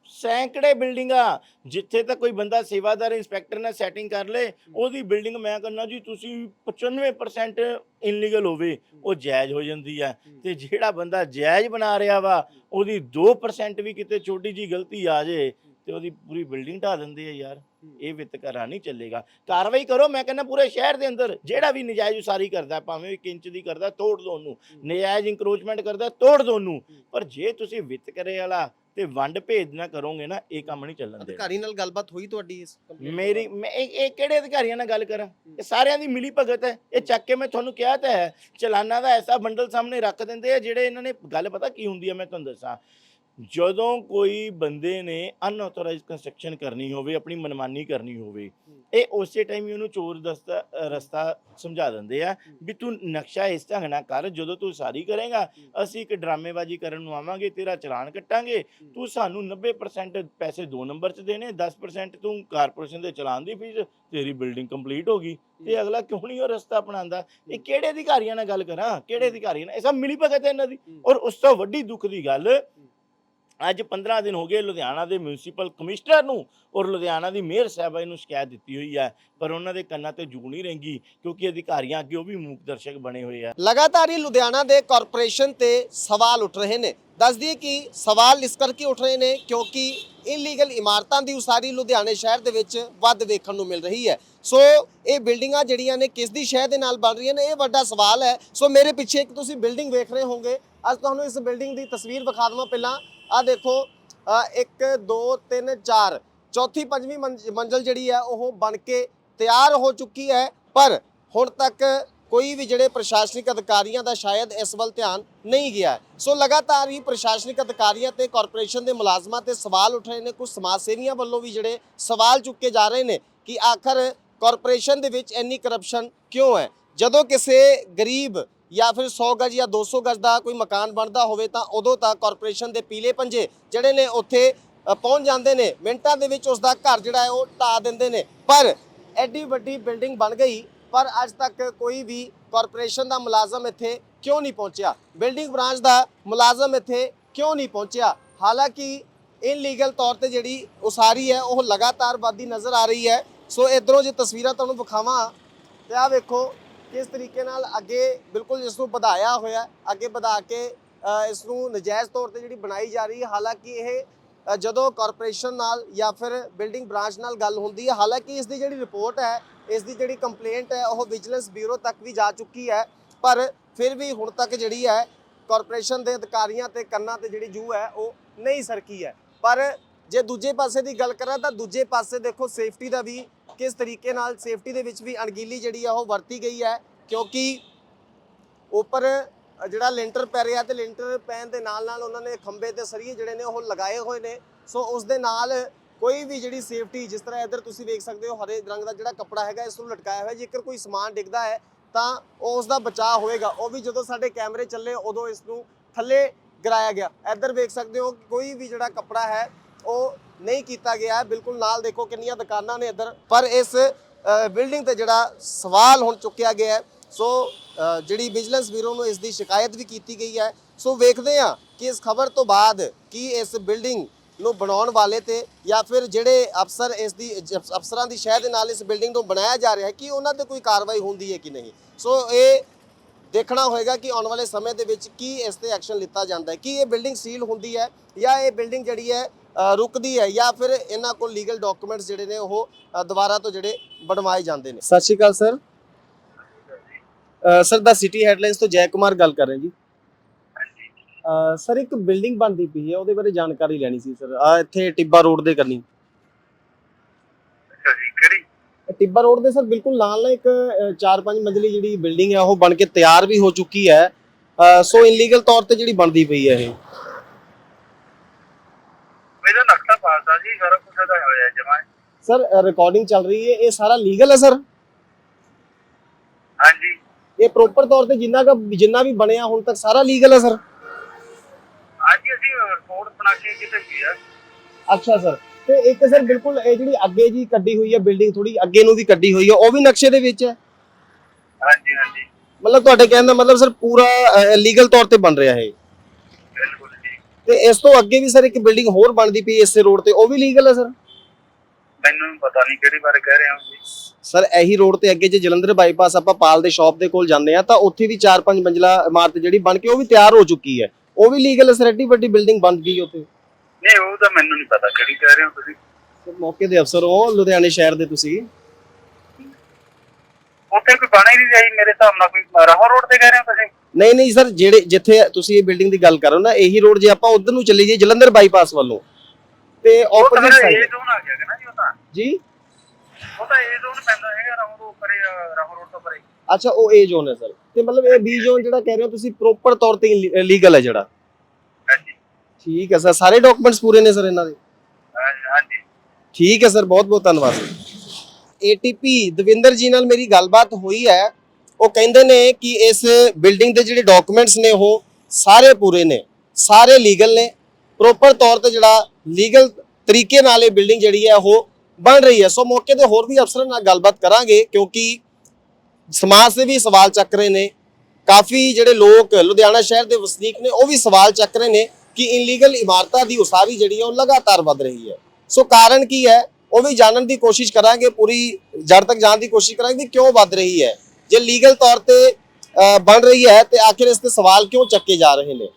ਸੈਂਕੜੇ ਬਿਲਡਿੰਗਾਂ ਜਿੱਥੇ ਤੱਕ ਕੋਈ ਬੰਦਾ ਸੇਵਾਦਾਰ ਇੰਸਪੈਕਟਰ ਨਾਲ ਸੈਟਿੰਗ ਕਰ ਲੇ ਉਹਦੀ ਬਿਲਡਿੰਗ ਮੈਂ ਕਹਿੰਦਾ ਜੀ ਤੁਸੀਂ 95% ਇਨਲੀਗਲ ਹੋਵੇ ਉਹ ਜਾਇਜ਼ ਹੋ ਜਾਂਦੀ ਹੈ। ਤੇ ਜਿਹੜਾ ਬੰਦਾ ਜਾਇਜ਼ ਬਣਾ ਰਿਹਾ ਵਾ ਉਹਦੀ 2% ਵੀ ਕਿਤੇ ਛੋਟੀ ਜੀ ਗਲਤੀ ਆ ਜੇ ਤੇ ਉਹਦੀ ਪੂਰੀ ਬਿਲਡਿੰਗ ਢਾ ਦਿੰਦੇ ਆ ਯਾਰ। ਇਹ ਵਿਤਕਰਾ ਨਹੀਂ ਚੱਲੇਗਾ। ਕਾਰਵਾਈ ਕਰੋ ਮੈਂ ਕਹਿੰਦਾ ਪੂਰੇ ਸ਼ਹਿਰ ਦੇ ਅੰਦਰ ਜਿਹੜਾ ਵੀ ਨਜਾਇਜ਼ ਉਸਾਰੀ ਕਰਦਾ ਭਾਵੇਂ ਉਹ ਇੱਕ ਇੰਚ ਦੀ ਕਰਦਾ ਤੋੜ ਦੋ ਉਹਨੂੰ। ਨਜਾਇਜ਼ ਇੰਕਰੋਚਮੈਂਟ ਕਰਦਾ ਤੋੜ ਦੋ ਉਹਨੂੰ। ਪਰ ਜੇ ਤੁਸੀਂ ਵਿਤਕਰੇ ਵਾਲਾ ਤੇ ਵੰਡ ਭੇਦ ਨਾ ਕਰੋਗੇ ਨਾ ਇਹ ਕੰਮ ਨਹੀਂ ਚੱਲਣ ਦੇਣਾ। ਅਧਿਕਾਰੀ ਨਾਲ ਗੱਲਬਾਤ ਹੋਈ ਤੁਹਾਡੀ ਇਸ ਮੇਰੀ ਮੈਂ ਇਹ ਇਹ ਕਿਹੜੇ ਅਧਿਕਾਰੀਆਂ ਨਾਲ ਗੱਲ ਕਰਾਂ? ਇਹ ਸਾਰਿਆਂ ਦੀ ਮਿਲੀ ਭਗਤ ਹੈ। ਇਹ ਚੱਕ ਕੇ ਮੈਂ ਤੁਹਾਨੂੰ ਕਿਹਾ ਤਾਂ ਹੈ। ਚਲਾਨਾਂ ਦਾ ਐਸਾ ਬੰਡਲ ਸਾਹਮਣੇ ਰੱਖ ਦਿੰਦੇ ਆ ਜਿਹੜੇ ਇਹਨਾਂ ਨੇ ਗੱਲ ਪਤਾ ਕੀ ਹੁੰਦੀ ਹੈ ਮੈਂ ਤੁਹਾਨੂੰ ਦੱਸਾਂ। ਜਦੋਂ ਕੋਈ ਬੰਦੇ ਨੇ ਅਨਆਥੋਰਾਈਜ਼ਡ ਕੰਸਟਰਕਸ਼ਨ ਕਰਨੀ ਹੋਵੇ ਆਪਣੀ ਮਨਮਾਨੀ ਕਰਨੀ ਹੋਵੇ ਇਹ ਉਸੇ ਟਾਈਮ ਹੀ ਉਹਨੂੰ ਚੋਰ ਦਸਤਾ ਰਸਤਾ ਸਮਝਾ ਦਿੰਦੇ ਆ ਵੀ ਤੂੰ ਨਕਸ਼ਾ ਇਸ ਢੰਗ ਨਾਲ ਕਰ ਜਦੋਂ ਤੂੰ ਸਾਰੀ ਕਰੇਗਾ ਅਸੀਂ ਇੱਕ ਡਰਾਮੇਬਾਜ਼ੀ ਕਰਨ ਨੂੰ ਆਵਾਂਗੇ ਤੇਰਾ ਚਲਾਨ ਕੱਟਾਂਗੇ ਤੂੰ ਸਾਨੂੰ 90% ਪੈਸੇ ਦੋ ਨੰਬਰ 'ਚ ਦੇਣੇ 10% ਤੂੰ ਕਾਰਪੋਰੇਸ਼ਨ ਦੇ ਚਲਾਨ ਦੀ ਫੀਸ ਤੇਰੀ ਬਿਲਡਿੰਗ ਕੰਪਲੀਟ ਹੋ ਗਈ ਤੇ ਅਗਲਾ ਕਿਉਂ ਨਹੀਂ ਉਹ ਰਸਤਾ ਅਪਣਾਉਂਦਾ? ਇਹ ਕਿਹੜੇ ਅਧਿਕਾਰੀਆਂ ਨਾਲ ਗੱਲ ਕਰਾਂ? ਕਿਹੜੇ ਅਧਿਕਾਰੀਆਂ ਨਾਲ? ਇਹ ਸਭ ਮਿਲੀ ਭਗਤ ਹੈ ਇਹਨਾਂ ਦੀ। ਔਰ ਉਸ ਤੋਂ ਵੱਡੀ ਦੁੱਖ ਦੀ ਗੱਲ ਅੱਜ 15 ਦਿਨ ਹੋ ਗਏ ਲੁਧਿਆਣਾ ਦੇ ਮਿਊਨਿਸਪਲ ਕਮਿਸ਼ਨਰ ਨੂੰ ਔਰ ਲੁਧਿਆਣਾ ਦੀ ਮੇਅਰ ਸਾਹਿਬਾ ਨੂੰ ਸ਼ਿਕਾਇਤ ਦਿੱਤੀ ਹੋਈ ਹੈ, ਪਰ ਉਹਨਾਂ ਦੇ ਕੰਨਾਂ ਤੇ ਜੂ ਨਹੀਂ ਰਹਿੰਗੀ ਕਿਉਂਕਿ ਅਧਿਕਾਰੀਆਂ ਅੱਗੇ ਉਹ ਵੀ ਮੂਕ ਦਰਸ਼ਕ ਬਣੇ ਹੋਏ ਆ। ਲਗਾਤਾਰ ਹੀ ਲੁਧਿਆਣਾ ਦੇ ਕਾਰਪੋਰੇਸ਼ਨ ਤੇ ਸਵਾਲ ਉੱਠ ਰਹੇ ਨੇ। ਦੱਸ ਦਈਏ ਕਿ ਸਵਾਲ ਇਸ ਕਰਕੇ ਉੱਠ ਰਹੇ ਨੇ ਕਿਉਂਕਿ ਇਲੀਗਲ ਇਮਾਰਤਾਂ ਦੀ ਉਸਾਰੀ ਲੁਧਿਆਣੇ ਸ਼ਹਿਰ ਦੇ ਵਿੱਚ ਵੱਧ ਵੇਖਣ ਨੂੰ ਮਿਲ ਰਹੀ ਹੈ। ਸੋ ਇਹ ਬਿਲਡਿੰਗਾਂ ਜਿਹੜੀਆਂ ਨੇ ਕਿਸ ਦੀ ਸ਼ਹਿ ਦੇ ਨਾਲ ਬਣ ਰਹੀਆਂ ਨੇ, ਇਹ ਵੱਡਾ ਸਵਾਲ ਹੈ। ਸੋ ਮੇਰੇ ਪਿੱਛੇ ਇੱਕ ਤੁਸੀਂ ਬਿਲਡਿੰਗ ਵੇਖ ਰਹੇ ਹੋਵੋਗੇ। ਅੱਜ ਤੁਹਾਨੂੰ ਇਸ ਬਿਲਡਿੰਗ ਦੀ ਤਸਵੀਰ ਵਿਖਾ ਦਵਾਂ ਪਹਿਲਾਂ। ਆ ਦੇਖੋ 1 2 3 4 ਚੌਥੀ, ਪੰਜਵੀਂ ਮੰਜ਼- ਮੰਜ਼ਲ ਜਿਹੜੀ ਹੈ, ਉਹ ਬਣ ਕੇ ਤਿਆਰ ਹੋ ਚੁੱਕੀ ਹੈ। ਪਰ ਹੁਣ ਤੱਕ ਕੋਈ ਵੀ ਜਿਹੜੇ ਪ੍ਰਸ਼ਾਸਨਿਕ ਅਧਿਕਾਰੀਆਂ ਦਾ ਸ਼ਾਇਦ ਇਸ ਵੱਲ ਧਿਆਨ ਨਹੀਂ ਗਿਆ ਸੋ ਲਗਾਤਾਰ ਹੀ ਪ੍ਰਸ਼ਾਸਨਿਕ ਅਧਿਕਾਰੀਆਂ ਤੇ ਕਾਰਪੋਰੇਸ਼ਨ ਦੇ ਮੁਲਾਜ਼ਮਾਂ ਤੇ ਸਵਾਲ ਉੱਠ ਰਹੇ ਨੇ। ਕੁਝ ਸਮਾਜ ਸੇਵੀਆਂ ਵੱਲੋਂ ਵੀ ਜਿਹੜੇ ਸਵਾਲ ਚੁੱਕੇ ਜਾ ਰਹੇ ਨੇ ਕਿ ਆਖਰ ਕਾਰਪੋਰੇਸ਼ਨ ਦੇ ਵਿੱਚ ਇੰਨੀ ਕਰਪਸ਼ਨ ਕਿਉਂ ਹੈ? ਜਦੋਂ ਕਿਸੇ ਗਰੀਬ ਜਾਂ ਫਿਰ 100 ਗਜ ਜਾਂ 200 ਗਜ ਦਾ ਕੋਈ ਮਕਾਨ ਬਣਦਾ ਹੋਵੇ ਤਾਂ ਉਦੋਂ ਤੱਕ ਕਾਰਪੋਰੇਸ਼ਨ ਦੇ ਪੀਲੇ ਪੰਜੇ ਜਿਹੜੇ ਨੇ ਉੱਥੇ ਪਹੁੰਚ ਜਾਂਦੇ ਨੇ। ਮਿੰਟਾਂ ਦੇ ਵਿੱਚ ਉਸ ਦਾ ਘਰ ਜਿਹੜਾ ਹੈ ਉਹ ਢਾ ਦਿੰਦੇ ਨੇ। ਪਰ ਐਡੀ ਵੱਡੀ ਬਿਲਡਿੰਗ ਬਣ ਗਈ, ਪਰ ਅੱਜ ਤੱਕ ਕੋਈ ਵੀ ਕਾਰਪੋਰੇਸ਼ਨ ਦਾ ਮੁਲਾਜ਼ਮ ਇੱਥੇ ਕਿਉਂ ਨਹੀਂ ਪਹੁੰਚਿਆ? ਬਿਲਡਿੰਗ ਬ੍ਰਾਂਚ ਦਾ ਮੁਲਾਜ਼ਮ ਇੱਥੇ ਕਿਉਂ ਨਹੀਂ ਪਹੁੰਚਿਆ? ਹਾਲਾਂਕਿ ਇਨਲੀਗਲ ਤੌਰ ਤੇ ਜਿਹੜੀ ਉਸਾਰੀ ਹੈ, ਉਹ ਲਗਾਤਾਰ ਵੱਧਦੀ ਨਜ਼ਰ ਆ ਰਹੀ ਹੈ। ਸੋ ਇਧਰੋਂ ਜੇ ਤਸਵੀਰਾਂ ਤੁਹਾਨੂੰ ਵਿਖਾਵਾਂ, ਤੇ ਆ ਵੇਖੋ ਕਿਸ ਤਰੀਕੇ ਨਾਲ ਅੱਗੇ ਬਿਲਕੁਲ ਇਸ ਨੂੰ ਵਧਾਇਆ ਹੋਇਆ ਅੱਗੇ ਵਧਾ ਕੇ ਇਸ ਨੂੰ ਨਜਾਇਜ਼ ਤੌਰ ਤੇ ਜਿਹੜੀ ਬਣਾਈ ਜਾ ਰਹੀ ਹੈ, ਹਾਲਾਂਕਿ ਇਹ ਜਦੋਂ ਕਾਰਪੋਰੇਸ਼ਨ ਨਾਲ ਜਾਂ ਫਿਰ ਬਿਲਡਿੰਗ ਬ੍ਰਾਂਚ ਨਾਲ ਗੱਲ ਹੁੰਦੀ ਹੈ, ਹਾਲਾਂਕਿ ਇਸ ਦੀ ਜਿਹੜੀ ਰਿਪੋਰਟ ਹੈ, ਇਸ ਦੀ ਜਿਹੜੀ ਕੰਪਲੇਂਟ ਹੈ, ਉਹ ਵਿਜੀਲੈਂਸ ਬਿਊਰੋ ਤੱਕ ਵੀ ਜਾ ਚੁੱਕੀ ਹੈ, ਪਰ ਫਿਰ ਵੀ ਹੁਣ ਤੱਕ ਜਿਹੜੀ ਹੈ ਕਾਰਪੋਰੇਸ਼ਨ ਦੇ ਅਧਿਕਾਰੀਆਂ ਤੇ ਕੰਨਾਂ ਤੇ ਜਿਹੜੀ ਜੂ ਹੈ, ਉਹ ਨਹੀਂ ਸਰਕੀ ਹੈ। ਪਰ ਜੇ ਦੂਜੇ ਪਾਸੇ ਦੀ ਗੱਲ ਕਰਾਂ ਤਾਂ ਦੂਜੇ ਪਾਸੇ ਦੇਖੋ ਸੇਫਟੀ ਦਾ ਵੀ ਕਿਸ ਤਰੀਕੇ ਨਾਲ ਸੇਫਟੀ ਦੇ ਵਿੱਚ ਵੀ ਅਣਗੀਲੀ ਜਿਹੜੀ ਆ ਉਹ ਵਰਤੀ ਗਈ ਹੈ, ਕਿਉਂਕਿ ਉੱਪਰ ਜਿਹੜਾ ਲੈਂਟਰ ਪੈ ਰਿਹਾ ਤੇ ਲੈਂਟਰ ਪੈਣ ਦੇ ਨਾਲ ਨਾਲ ਉਹਨਾਂ ਨੇ ਖੰਬੇ ਤੇ ਸਰੀਏ ਜਿਹੜੇ ਨੇ ਉਹ ਲਗਾਏ ਹੋਏ ਨੇ। ਸੋ ਉਸ ਦੇ ਨਾਲ ਕੋਈ ਵੀ ਜਿਹੜੀ ਸੇਫਟੀ ਜਿਸ ਤਰ੍ਹਾਂ ਇੱਧਰ ਤੁਸੀਂ ਵੇਖ ਸਕਦੇ ਹੋ ਹਰੇ ਰੰਗ ਦਾ ਜਿਹੜਾ ਕੱਪੜਾ ਹੈਗਾ, ਇਸ ਨੂੰ ਲਟਕਾਇਆ ਹੋਇਆ, ਜੇਕਰ ਕੋਈ ਸਮਾਨ ਡਿੱਗਦਾ ਹੈ, ਤਾਂ ਉਸ ਦਾ ਬਚਾਅ ਹੋਏਗਾ ਉਹ ਵੀ ਜਦੋਂ ਸਾਡੇ ਕੈਮਰੇ ਚੱਲੇ, ਉਦੋਂ ਇਸ ਨੂੰ ਥੱਲੇ ਗਿਰਾਇਆ ਗਿਆ। ਇੱਧਰ ਵੇਖ ਸਕਦੇ ਹੋ, ਕੋਈ ਵੀ ਜਿਹੜਾ ਕੱਪੜਾ ਹੈ, ਉਹ ਨਹੀਂ ਕੀਤਾ ਗਿਆ ਬਿਲਕੁਲ ਨਾਲ ਦੇਖੋ ਕਿੰਨੀਆਂ ਦੁਕਾਨਾਂ ਨੇ ਇੱਧਰ। ਪਰ ਇਸ ਬਿਲਡਿੰਗ ਤੇ ਜਿਹੜਾ ਸਵਾਲ ਹੁਣ ਚੁੱਕਿਆ ਗਿਆ ਸੋ ਜਿਹੜੀ ਵਿਜੀਲੈਂਸ ਬਿਊਰੋ ਨੂੰ ਇਸ ਦੀ ਸ਼ਿਕਾਇਤ ਵੀ ਕੀਤੀ ਗਈ ਹੈ। ਸੋ ਵੇਖਦੇ ਹਾਂ ਕਿ ਇਸ ਖਬਰ ਤੋਂ ਬਾਅਦ ਕੀ ਇਸ ਬਿਲਡਿੰਗ ਨੂੰ ਬਣਾਉਣ ਵਾਲੇ ਤੇ ਜਾਂ ਫਿਰ ਜਿਹੜੇ ਅਫਸਰ ਇਸ ਦੀ, ਅਫਸਰਾਂ ਦੀ ਸ਼ਹਿ ਦੇ ਨਾਲ ਇਸ ਬਿਲਡਿੰਗ ਨੂੰ ਬਣਾਇਆ ਜਾ ਰਿਹਾ ਹੈ, ਕਿ ਉਹਨਾਂ ਤੇ ਕੋਈ ਕਾਰਵਾਈ ਹੁੰਦੀ ਹੈ ਕਿ ਨਹੀਂ? ਸੋ ਇਹ ਦੇਖਣਾ ਹੋਏਗਾ ਕਿ ਆਉਣ ਵਾਲੇ ਸਮੇਂ ਦੇ ਵਿੱਚ ਕੀ ਇਸ ਤੇ ਐਕਸ਼ਨ ਲਿੱਤਾ ਜਾਂਦਾ ਹੈ। ਕੀ ਇਹ ਬਿਲਡਿੰਗ ਸੀਲ ਹੁੰਦੀ ਹੈ ਜਾਂ ਇਹ ਬਿਲਡਿੰਗ ਜਿਹੜੀ ਹੈ ਰੁਕਦੀ ਹੈ ਜਾਂ ਫਿਰ ਇਹਨਾਂ ਕੋਲ ਲੀਗਲ ਡਾਕੂਮੈਂਟਸ ਜਿਹੜੇ ਨੇ ਉਹ ਦੁਬਾਰਾ ਤੋਂ ਜਿਹੜੇ ਬਣਵਾਏ ਜਾਂਦੇ ਨੇ। ਸਤਿ ਸ਼੍ਰੀ ਅਕਾਲ ਸਰ। ਸਰ ਦਾ ਸਿਟੀ ਹੈਡਲਾਈਨਸ ਤੋਂ ਜੈ ਕੁਮਾਰ ਗੱਲ ਕਰ ਰਹੇ ਜੀ। ਸਰ ਇੱਕ ਬਿਲਡਿੰਗ ਬਣਦੀ ਪਈ ਹੈ ਉਹਦੇ ਬਾਰੇ ਜਾਣਕਾਰੀ ਲੈਣੀ ਸੀ ਸਰ। ਆ ਇੱਥੇ ਟਿੱਬਾ ਰੋਡ ਦੇ ਕਰਨੀ। ਅੱਛਾ ਜੀ ਕਿਹੜੀ? ਟਿੱਬਾ ਰੋਡ ਦੇ ਸਰ ਬਿਲਕੁਲ ਨਾਲ ਨਾ ਇੱਕ 4-5 ਮੰਜ਼ਲੀ ਜਿਹੜੀ ਬਿਲਡਿੰਗ ਹੈ ਉਹ ਬਣ ਕੇ ਤਿਆਰ ਵੀ ਹੋ ਚੁੱਕੀ ਹੈ। ਸੋ ਇਨਲੀਗਲ ਤੌਰ ਤੇ ਜਿਹੜੀ ਬਣਦੀ ਪਈ ਹੈ ਇਹ। ਮੇਰਾ ਨਕਸ਼ਾ ਪਾਸ ਆ ਜੀ ਸਾਰਾ ਕੁਝ ਦਾ ਹੋਇਆ ਜਮਾ। ਸਰ ਰਿਕਾਰਡਿੰਗ ਚੱਲ ਰਹੀ ਹੈ ਇਹ ਸਾਰਾ ਲੀਗਲ ਹੈ ਸਰ ਹਾਂਜੀ। ਇਹ ਪ੍ਰੋਪਰ ਤੌਰ ਤੇ ਜਿੰਨਾ ਦਾ ਜਿੰਨਾ ਵੀ ਬਣਿਆ ਹੁਣ ਤੱਕ ਸਾਰਾ ਲੀਗਲ ਹੈ ਸਰ ਅੱਜ ਅਸੀਂ ਰਿਪੋਰਟ ਬਣਾ ਕੇ ਕਿਤੇ ਗਿਆ ਅੱਛਾ ਸਰ ਤੇ ਇੱਕ ਸਰ ਬਿਲਕੁਲ ਇਹ ਜਿਹੜੀ ਅੱਗੇ ਜੀ ਕੱਢੀ ਹੋਈ ਹੈ ਬਿਲਡਿੰਗ ਥੋੜੀ ਅੱਗੇ ਨੂੰ ਵੀ ਕੱਢੀ ਹੋਈ ਹੈ ਉਹ ਵੀ ਨਕਸ਼ੇ ਦੇ ਵਿੱਚ ਹੈ? ਹਾਂਜੀ ਹਾਂਜੀ। ਮਤਲਬ ਤੁਹਾਡੇ ਕਹਿਣ ਦਾ ਮਤਲਬ ਸਰ ਪੂਰਾ ਲੀਗਲ ਤੌਰ ਤੇ ਬਣ ਰਿਹਾ ਹੈ ਤੇ ਇਸ ਤੋਂ ਅੱਗੇ ਵੀ ਸਰ ਇੱਕ ਬਿਲਡਿੰਗ ਹੋਰ ਬਣਦੀ ਪਈ ਇਸੇ ਰੋਡ ਤੇ ਉਹ ਵੀ ਲੀਗਲ ਹੈ ਸਰ? ਮੈਨੂੰ ਪਤਾ ਨਹੀਂ ਕਿਹੜੀ ਬਾਰੇ ਕਹਿ ਰਹੇ ਹੋ ਜੀ। ਸਰ ਇਹੀ ਰੋਡ ਤੇ ਅੱਗੇ ਜੇ ਜਲੰਧਰ ਬਾਈਪਾਸ ਆਪਾਂ ਪਾਲ ਦੇ ਸ਼ਾਪ ਦੇ ਕੋਲ ਜਾਂਦੇ ਆ ਤਾਂ ਉੱਥੇ ਵੀ 4-5 ਮੰਜ਼ਲਾ ਇਮਾਰਤ ਜਿਹੜੀ ਬਣ ਕੇ ਉਹ ਵੀ ਤਿਆਰ ਹੋ ਚੁੱਕੀ ਹੈ। ਉਹ ਵੀ ਲੀਗਲ ਹੈ ਸਰ ਐਡੀ ਵੱਡੀ ਬਿਲਡਿੰਗ ਬਣ ਗਈ ਉੱਥੇ। ਨਹੀਂ ਉਹ ਤਾਂ ਮੈਨੂੰ ਨਹੀਂ ਪਤਾ ਕਿਹੜੀ ਕਹਿ ਰਹੇ ਹੋ ਤੁਸੀਂ। ਸਰ ਮੌਕੇ ਦੇ ਅਫਸਰ ਹੋ ਲੁਧਿਆਣੇ ਸ਼ਹਿਰ ਦੇ ਤੁਸੀਂ। ਉੱਥੇ ਕੋਈ ਬਣਾ ਹੀ ਨਹੀਂ ਰਹੀ ਮੇਰੇ ਹਿਸਾਬ ਨਾਲ ਕੋਈ ਰਾਹੋਂ ਰੋਡ ਤੇ ਕਹਿ ਰਹੇ ਹੋ ਤੁਸੀਂ? ਨਹੀਂ ਨਹੀਂ ਸਰ ਜਿਹੜੇ ਜਿੱਥੇ ਤੁਸੀਂ ਇਹ ਬਿਲਡਿੰਗ ਦੀ ਗੱਲ ਕਰੋ ਨਾ ਇਹੀ ਰੋਡ ਜੇ ਆਪਾਂ ਉਧਰ ਨੂੰ ਚੱਲੀ ਜਾਈਏ ਜਲੰਧਰ ਬਾਈਪਾਸ ਵੱਲੋਂ। ਤੇ ਆਪੋਜ਼ਿਟ ਇਹ ਸਾਈਡ ਜ਼ੋਨ ਆ ਗਿਆ ਕਿ ਨਾ ਜੀ ਉਹ ਤਾਂ। ਜੀ? ਉਹ ਤਾਂ ਇਹ ਜ਼ੋਨ ਪੈਂਦਾ ਹੈਗਾ ਰਾਹੋਂ ਤੋਂ ਪਰੇ ਰਾਹੋਂ ਰੋਡ ਤੋਂ ਪਰੇ ਅੱਛਾ ਉਹ ਏ ਜ਼ੋਨ ਹੈ ਸਰ। ਤੇ ਮਤਲਬ ਇਹ ਬੀ ਜ਼ੋਨ ਜਿਹੜਾ ਕਹਿ ਰਹੇ ਹੋ ਤੁਸੀਂ ਪ੍ਰੋਪਰ ਤੌਰ ਤੇ ਲੀਗਲ ਹੈ ਜਿਹੜਾ। ਠੀਕ ਹੈ ਸਰ ਸਾਰੇ ਡਾਕੂਮੈਂਟਸ ਪੂਰੇ ਨੇ ਸਰ ਇਹਨਾਂ ਦੇ। ਹਾਂਜੀ ਠੀਕ ਹੈ ਸਰ ਬਹੁਤ ਬਹੁਤ ਧੰਨਵਾਦ ਏਟੀਪੀ ਦਵਿੰਦਰ ਜੀ ਨਾਲ ਮੇਰੀ ਗੱਲਬਾਤ ਹੋਈ ਹੈ। ਉਹ ਕਹਿੰਦੇ ਨੇ ਕਿ ਇਸ ਬਿਲਡਿੰਗ ਦੇ ਜਿਹੜੇ ਡਾਕੂਮੈਂਟਸ ਨੇ ਉਹ ਸਾਰੇ ਪੂਰੇ ਨੇ, ਸਾਰੇ ਲੀਗਲ ਨੇ। ਪ੍ਰੋਪਰ ਤੌਰ ਤੇ ਜਿਹੜਾ ਲੀਗਲ ਤਰੀਕੇ ਨਾਲ ਇਹ ਬਿਲਡਿੰਗ ਜਿਹੜੀ ਹੈ ਉਹ ਬਣ ਰਹੀ ਹੈ। ਸੋ ਮੌਕੇ ਤੇ ਹੋਰ ਵੀ ਅਫਸਰਾਂ ਨਾਲ ਗੱਲਬਾਤ ਕਰਾਂਗੇ ਕਿਉਂਕਿ ਸਮਾਜ ਸੇ ਵੀ ਸਵਾਲ ਚੱਕ ਰਹੇ ਨੇ। ਕਾਫੀ ਜਿਹੜੇ ਲੋਕ ਲੁਧਿਆਣਾ ਸ਼ਹਿਰ ਦੇ ਵਸਨੀਕ ਨੇ, ਉਹ ਵੀ ਸਵਾਲ ਚੱਕ ਰਹੇ ਨੇ ਕਿ ਇਨਲੀਗਲ ਇਮਾਰਤਾਂ ਦੀ ਉਸਾਰੀ ਜਿਹੜੀ ਹੈ ਉਹ ਲਗਾਤਾਰ ਵੱਧ ਰਹੀ ਹੈ। ਸੋ ਕਾਰਨ ਕੀ ਹੈ, ਉਹ ਵੀ ਜਾਣਨ ਦੀ ਕੋਸ਼ਿਸ਼ ਕਰਾਂਗੇ, ਪੂਰੀ ਜੜ ਤੱਕ ਜਾਣ ਦੀ ਕੋਸ਼ਿਸ਼ ਕਰਾਂਗੇ ਕਿ ਕਿਉਂ ਵੱਧ ਰਹੀ ਹੈ। ਜੇ ਲੀਗਲ ਤੌਰ ਤੇ ਅ, ਬਣ ਰਹੀ ਹੈ ਤੇ ਆਖਿਰ ਇਸ ਤੇ ਸਵਾਲ ਕਿਉਂ ਚੱਕੇ ਜਾ ਰਹੇ ਨੇ?